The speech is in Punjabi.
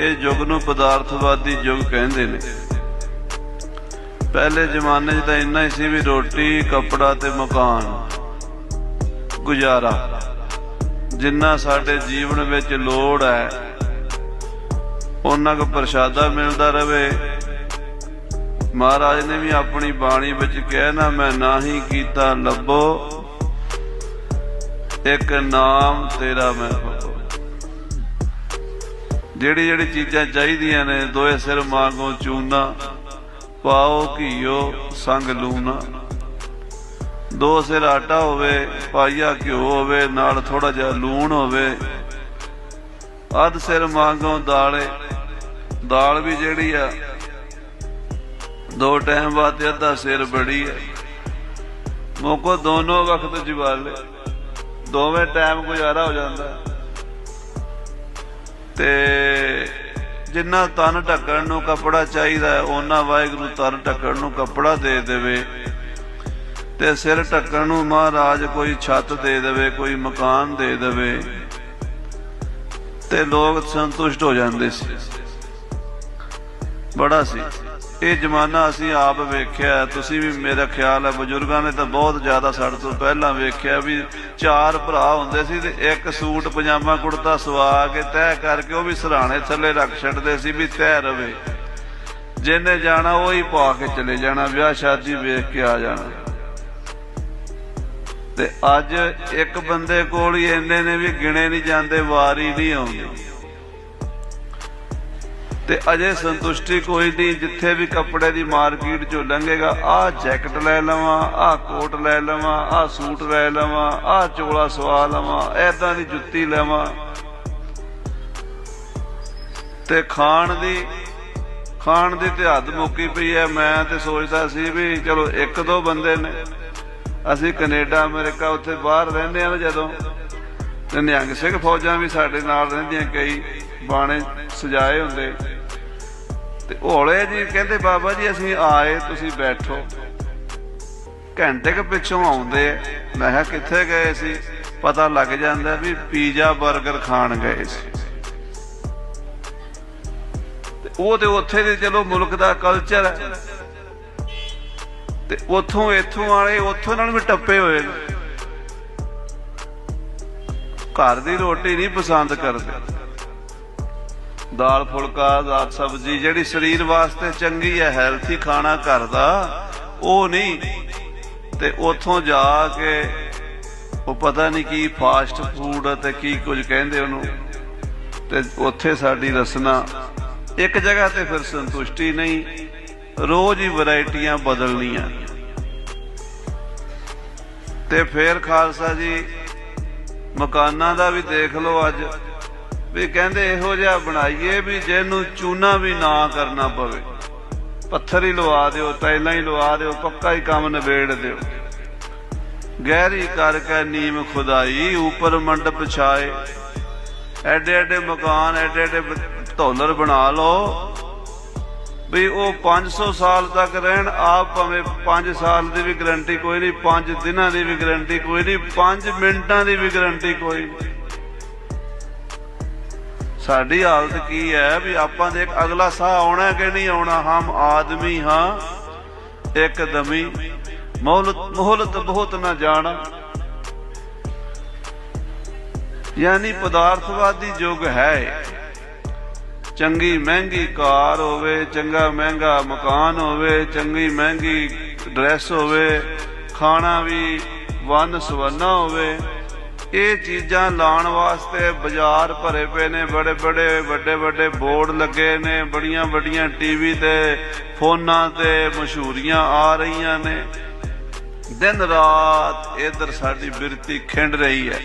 ਇਹ ਯੁੱਗ ਨੂੰ ਪਦਾਰਥਵਾਦੀ ਯੁੱਗ ਕਹਿੰਦੇ ਨੇ। ਪਹਿਲੇ ਜ਼ਮਾਨੇ 'ਚ ਤਾਂ ਇੰਨਾ ਹੀ ਸੀ ਵੀ ਰੋਟੀ, ਕੱਪੜਾ ਤੇ ਮਕਾਨ ਗੁਜ਼ਾਰਾ। ਜਿੰਨਾ ਸਾਡੇ ਜੀਵਨ ਵਿੱਚ ਲੋੜ ਹੈ ਉਹਨਾਂ ਕੋ ਪ੍ਰਸ਼ਾਦਾ ਮਿਲਦਾ ਰਵੇ। ਮਹਾਰਾਜ ਨੇ ਵੀ ਆਪਣੀ ਬਾਣੀ ਵਿੱਚ ਕਿਹਾ, ਨਾ ਮੈਂ ਨਾਹੀ ਕੀਤਾ ਲੱਭੋ, ਇੱਕ ਨਾਮ ਤੇਰਾ ਮੈਂ ਜਿਹੜੀ ਜਿਹੜੀ ਚੀਜ਼ਾਂ ਚਾਹੀਦੀਆਂ ਨੇ, ਦੋਏ ਸਿਰ ਮੰਗੋ ਚੂਨਾ, ਪਾਓ ਘਿਓ, ਸੰਗ ਲੂਣਾ। ਦੋ ਸਿਰ ਆਟਾ ਹੋਵੇ, ਪਾਈਆ ਘਿਓ ਹੋਵੇ, ਨਾਲ ਥੋੜਾ ਜਿਹਾ ਲੂਣ ਹੋਵੇ। ਅੱਧ ਸਿਰ ਮੰਗੋ ਦਾਲੇ। ਦਾਲ ਵੀ ਜਿਹੜੀ ਆ, ਦੋ ਟਾਈਮ ਬਾਅਦ ਅੱਧਾ ਸਿਰ ਬੜੀ ਆ। ਮੋਕੋ ਦੋਨੋਂ ਵਕਤ ਜਵਾਲੇ। ਦੋਵੇਂ ਟਾਈਮ ਗੁਜ਼ਾਰਾ ਹੋ ਜਾਂਦਾ। ਤੇ ਜਿੰਨਾ ਤਨ ਢੱਕਣ ਨੂੰ ਕੱਪੜਾ ਚਾਹੀਦਾ ਹੈ ਉਹਨਾਂ ਵਾਹਿਗੁਰੂ ਤਨ ਢੱਕਣ ਨੂੰ ਕੱਪੜਾ ਦੇ ਦੇਵੇ। ਤੇ ਸਿਰ ਢੱਕਣ ਨੂੰ ਮਹਾਰਾਜ ਕੋਈ ਛੱਤ ਦੇ ਦੇਵੇ, ਕੋਈ ਮਕਾਨ ਦੇ ਦੇਵੇ। ਤੇ ਲੋਕ ਸੰਤੁਸ਼ਟ ਹੋ ਜਾਂਦੇ ਸੀ। ਬੜਾ ਸੀ। ਇਹ ਜ਼ਮਾਨਾ ਅਸੀਂ ਆਪ ਵੇਖਿਆ ਤੁਸੀਂ ਵੀ ਮੇਰਾ ਖਿਆਲ ਹੈ, ਬਜ਼ੁਰਗਾਂ ਨੇ ਤਾਂ ਬਹੁਤ ਜ਼ਿਆਦਾ ਸਾਡੇ ਤੋਂ ਪਹਿਲਾਂ ਵੇਖਿਆ ਵੀ ਚਾਰ ਭਰਾ ਹੁੰਦੇ ਸੀ ਤੇ ਇੱਕ ਸੂਟ, ਪਜਾਮਾ, ਕੁੜਤਾ ਸਵਾ ਕੇ ਤੈਅ ਕਰਕੇ ਉਹ ਵੀ ਸਰਾਣੇ ਥੱਲੇ ਰੱਖ ਛੱਡਦੇ ਸੀ ਵੀ ਤੈਅ ਰਵੇ। ਜਿਹਨੇ ਜਾਣਾ ਉਹ ਹੀ ਪਾ ਕੇ ਚਲੇ ਜਾਣਾ, ਵਿਆਹ ਸ਼ਾਦੀ ਵੇਖ ਕੇ ਆ ਜਾਣਾ। ਤੇ ਅੱਜ ਇੱਕ ਬੰਦੇ ਕੋਲ ਹੀ ਇੰਨੇ ਨੇ ਵੀ ਗਿਣੇ ਨਹੀਂ ਜਾਂਦੇ, ਵਾਰੀ ਨਹੀਂ ਆਉਂਦੀ। ਤੇ ਅਜੇ ਸੰਤੁਸ਼ਟੀ ਕੋਈ ਨਹੀਂ, ਜਿੱਥੇ ਵੀ ਕੱਪੜੇ ਦੀ ਮਾਰਕੀਟ ਚੋਂ ਲੰਘੇਗਾ, ਆਹ ਜੈਕਟ ਲੈ ਲਵਾਂ, ਆਹ ਕੋਟ ਲੈ ਲਵਾਂ, ਆਹ ਸੂਟ ਲੈ ਲਵਾਂ, ਆਹ ਚੋਲਾ ਸਵਾ ਲਵਾਂ ਐਦਾਂ ਦੀ ਜੁੱਤੀ ਲਵਾਂ। ਤੇ ਖਾਣ ਦੀ ਖਾਣ ਦੀ ਤੇ ਹੱਦ ਮੁੱਕੀ ਪਈ ਐ, ਮੈਂ ਤੇ ਸੋਚਦਾ ਸੀ ਵੀ ਚਲੋ ਇੱਕ ਦੋ ਬੰਦੇ ਨੇ। ਅਸੀਂ ਕੈਨੇਡਾ, ਅਮਰੀਕਾ ਉੱਥੇ ਬਾਹਰ ਰਹਿੰਦੇ ਆ ਨਾ ਜਦੋਂ। ਤੇ ਨਿਹੰਗ ਸਿੰਘ ਫੌਜਾਂ ਵੀ ਸਾਡੇ ਨਾਲ ਰਹਿੰਦੀਆਂ, ਕਈ ਬਾਣੇ ਸਜਾਏ ਹੁੰਦੇ। ਤੇ ਹੌਲੇ ਜੀ ਕਹਿੰਦੇ, ਬਾਬਾ ਜੀ, ਅਸੀਂ ਆਏ, ਤੁਸੀਂ ਬੈਠੋ। ਘੰਟੇ ਕੁ ਪਿੱਛੋਂ ਆਉਂਦੇ, ਮੈਂ ਕਿਹਾ, ਕਿੱਥੇ ਗਏ ਸੀ? ਪਤਾ ਲੱਗ ਜਾਂਦਾ ਵੀ ਪੀਜ਼ਾ 버ਗਰ ਖਾਣ ਗਏ ਸੀ। ਤੇ ਉਹ ਤੇ ਉੱਥੇ ਦੇ ਚਲੋ ਮੁਲਕ ਦਾ ਕਲਚਰ ਹੈ। ਤੇ ਉੱਥੋਂ ਇੱਥੋਂ ਵਾਲੇ ਉੱਥੋਂ ਨਾਲ ਵੀ ਟੱਪੇ ਹੋਏ ਨੇ। ਘਰ ਦੀ ਰੋਟੀ ਨਹੀਂ ਪਸੰਦ ਕਰਦੇ। ਦਾਲ, ਫੁਲਕਾ, ਦਾਲ, ਸਬਜ਼ੀ ਜਿਹੜੀ ਸਰੀਰ ਵਾਸਤੇ ਚੰਗੀ ਹੈ ਹੈਲਥੀ ਖਾਣਾ ਘਰ ਦਾ, ਉਹ ਨਹੀਂ। ਤੇ ਉੱਥੋਂ ਜਾ ਕੇ ਉਹ ਪਤਾ ਨਹੀਂ ਕੀ ਫਾਸਟ ਫੂਡ ਤੇ ਕੀ ਕੁਝ ਕਹਿੰਦੇ ਉਹਨੂੰ। ਤੇ ਉੱਥੇ ਸਾਡੀ ਰਸਨਾ ਇੱਕ ਜਗ੍ਹਾ ਤੇ ਫਿਰ ਸੰਤੁਸ਼ਟੀ ਨਹੀਂ, ਰੋਜ਼ ਹੀ ਵੈਰਾਈਟੀਆਂ ਬਦਲਣੀਆਂ। ਤੇ ਫੇਰ ਖਾਲਸਾ ਜੀ, ਮਕਾਨਾਂ ਦਾ ਵੀ ਦੇਖ ਲਓ ਅੱਜ। ਵੀ ਕਹਿੰਦੇ ਇਹੋ ਜਿਹਾ ਬਣਾਈਏ ਵੀ ਜਿਹਨੂੰ ਚੂਨਾ ਵੀ ਨਾ ਕਰਨਾ ਪਵੇ। ਪੱਥਰ ਹੀ ਲਵਾ ਦਿਓ ਟਾਈਲਾਂ ਹੀ ਲਵਾ ਦਿਓ, ਪੱਕਾ ਹੀ ਕੰਮ ਨਿਬੇੜ ਦਿਓ। ਗਹਿਰੀ ਕਰਕੇ ਨੀਮ ਖੁਦਾਈ, ਉਪਰ ਮੰਡਪ ਛਾਏ। ਐਡੇ ਐਡੇ ਮਕਾਨ, ਐਡੇ ਐਡੇ ਧੌਲਰ ਬਣਾ ਲਓ ਵੀ ਉਹ 500 ਸਾਲ ਤੱਕ ਰਹਿਣ। ਆਪ ਭਾਵੇਂ 5 ਸਾਲ ਦੀ ਵੀ ਗਾਰੰਟੀ ਕੋਈ ਨਹੀਂ 5 ਦਿਨਾਂ ਦੀ ਵੀ ਗਾਰੰਟੀ ਕੋਈ ਨਹੀਂ 5 ਮਿੰਟਾਂ ਦੀ ਵੀ ਗਾਰੰਟੀ ਕੋਈ ਨਹੀਂ। ਸਾਡੀ ਹਾਲਤ ਕੀ ਹੈ ਵੀ ਆਪਾਂ ਦੇ ਅਗਲਾ ਸਾਹ ਆਉਣਾ ਕਿ ਨਹੀਂ ਆਉਣਾ? ਹਮ ਆਦਮੀ ਹਾਂ, ਇੱਕ ਮੌਲਤ ਮੋਹਲਤ ਬਹੁਤ ਨਾ ਜਾਣਾ। ਯਾਨੀ ਪਦਾਰਥਵਾਦੀ ਯੁੱਗ ਹੈ ਚੰਗੀ ਮਹਿੰਗੀ ਕਾਰ ਹੋਵੇ, ਚੰਗਾ ਮਹਿੰਗਾ ਮਕਾਨ ਹੋਵੇ, ਚੰਗੀ ਮਹਿੰਗੀ ਡਰੈਸ ਹੋਵੇ, ਖਾਣਾ ਵੀ ਵੰਨ ਸਵੰਨਾ ਹੋਵੇ ਇਹ ਚੀਜ਼ਾਂ ਲਾਉਣ ਵਾਸਤੇ ਬਾਜ਼ਾਰ ਭਰੇ ਪਏ ਨੇ, ਬੜੇ ਬੜੇ, ਵੱਡੇ ਵੱਡੇ ਬੋਰਡ ਲੱਗੇ ਨੇ, ਬੜੀਆਂ ਵੱਡੀਆਂ ਟੀਵੀ ਤੇ, ਫੋਨਾਂ ਤੇ ਮਸ਼ਹੂਰੀਆਂ ਆ ਰਹੀਆਂ ਨੇ। ਦਿਨ ਰਾਤ ਇਧਰ ਸਾਡੀ ਬਿਰਤੀ ਖਿੰਡ ਰਹੀ ਹੈ।